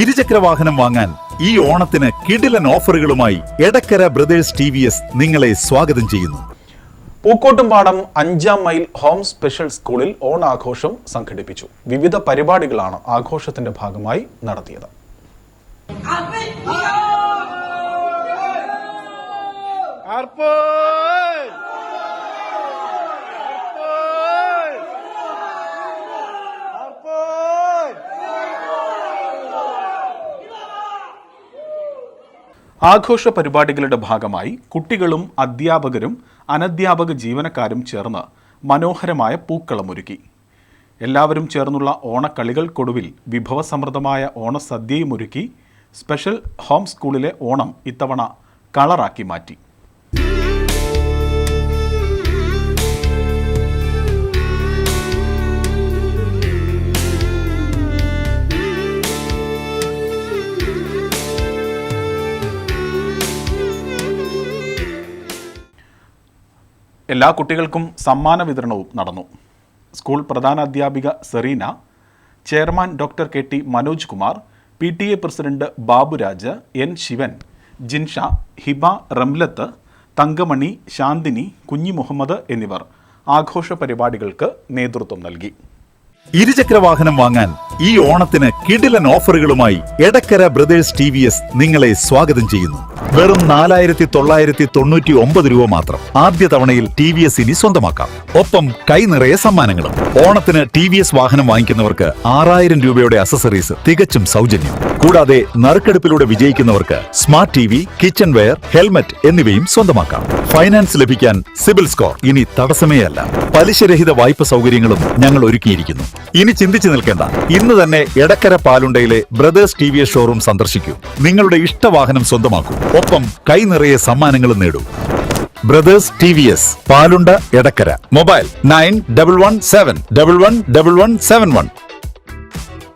ഇരുചക്ര വാഹനം വാങ്ങാൻ ഈ ഓണത്തിന് കിടിലൻ ഓഫറുകളുമായി Edakkara brothers T V S നിങ്ങളെ സ്വാഗതം ചെയ്യുന്നു. പൂക്കോട്ടുംപാടം അഞ്ചാം മൈൽ ഹോം സ്പെഷ്യൽ സ്കൂളിൽ ഓണാഘോഷം സംഘടിപ്പിച്ചു. വിവിധ പരിപാടികളാണ് ആഘോഷത്തിന്റെ ഭാഗമായി നടത്തിയത്. Arpon! ആഘോഷ പരിപാടികളുടെ ഭാഗമായി കുട്ടികളും അധ്യാപകരും അനധ്യാപക ജീവനക്കാരും ചേർന്ന് മനോഹരമായ പൂക്കളമൊരുക്കി. എല്ലാവരും ചേർന്നുള്ള ഓണക്കളികൾക്കൊടുവിൽ വിഭവസമൃദ്ധമായ ഓണസദ്യയും ഒരുക്കി സ്പെഷ്യൽ ഹോം സ്കൂളിലെ ഓണം ഇത്തവണ കളറാക്കി മാറ്റി. എല്ലാ കുട്ടികൾക്കും സമ്മാന വിതരണവും നടന്നു. School പ്രധാനാധ്യാപിക Sereena chairman doctor K T Manoj Kumar P T A president Baburaj N Sivan Jinsha Hiba Ramlath Thankamani Shanthini Kunhi Muhammad എന്നിവർ ആഘോഷ പരിപാടികൾക്ക് നേതൃത്വം നൽകി. ഇരുചക്ര വാഹനം വാങ്ങാൻ ഈ ഓണത്തിന് കിടിലൻ ഓഫറുകളുമായി Edakkara brothers T V S നിങ്ങളെ സ്വാഗതം ചെയ്യുന്നു. വെറും നാലായിരത്തി തൊള്ളായിരത്തി തൊണ്ണൂറ്റി ഒമ്പത് രൂപ മാത്രം ആദ്യ തവണയിൽ ടി വി എസ് ഇനി സ്വന്തമാക്കാം. ഒപ്പം കൈ നിറയെ സമ്മാനങ്ങളും. ഓണത്തിന് ടി വി എസ് വാഹനം വാങ്ങിക്കുന്നവർക്ക് ആറായിരം രൂപയുടെ അസസറീസ് തികച്ചും സൗജന്യം. കൂടാതെ നറുക്കെടുപ്പിലൂടെ വിജയിക്കുന്നവർക്ക് smart T V kitchenware helmet എന്നിവയും സ്വന്തമാക്കാം. ഫൈനാൻസ് ലഭിക്കാൻ സിബിൽ സ്കോർ ഇനി തടസ്സമേ അല്ല പലിശരഹിത വായ്പ സൗകര്യങ്ങളും ഞങ്ങൾ ഒരുക്കിയിരിക്കുന്നു. ഇനി ചിന്തിച്ചു നിൽക്കേണ്ട ഇന്ന് തന്നെ Edakkara പാലുണ്ടയിലെ brothers T V S showroom സന്ദർശിക്കൂ. നിങ്ങളുടെ ഇഷ്ടവാഹനം സ്വന്തമാക്കൂ. ഒപ്പം കൈ നിറയെ സമ്മാനങ്ങളും നേടൂ. Brothers T V S Palunda Edakkara. Mobile nine double one seven double one double one seven one.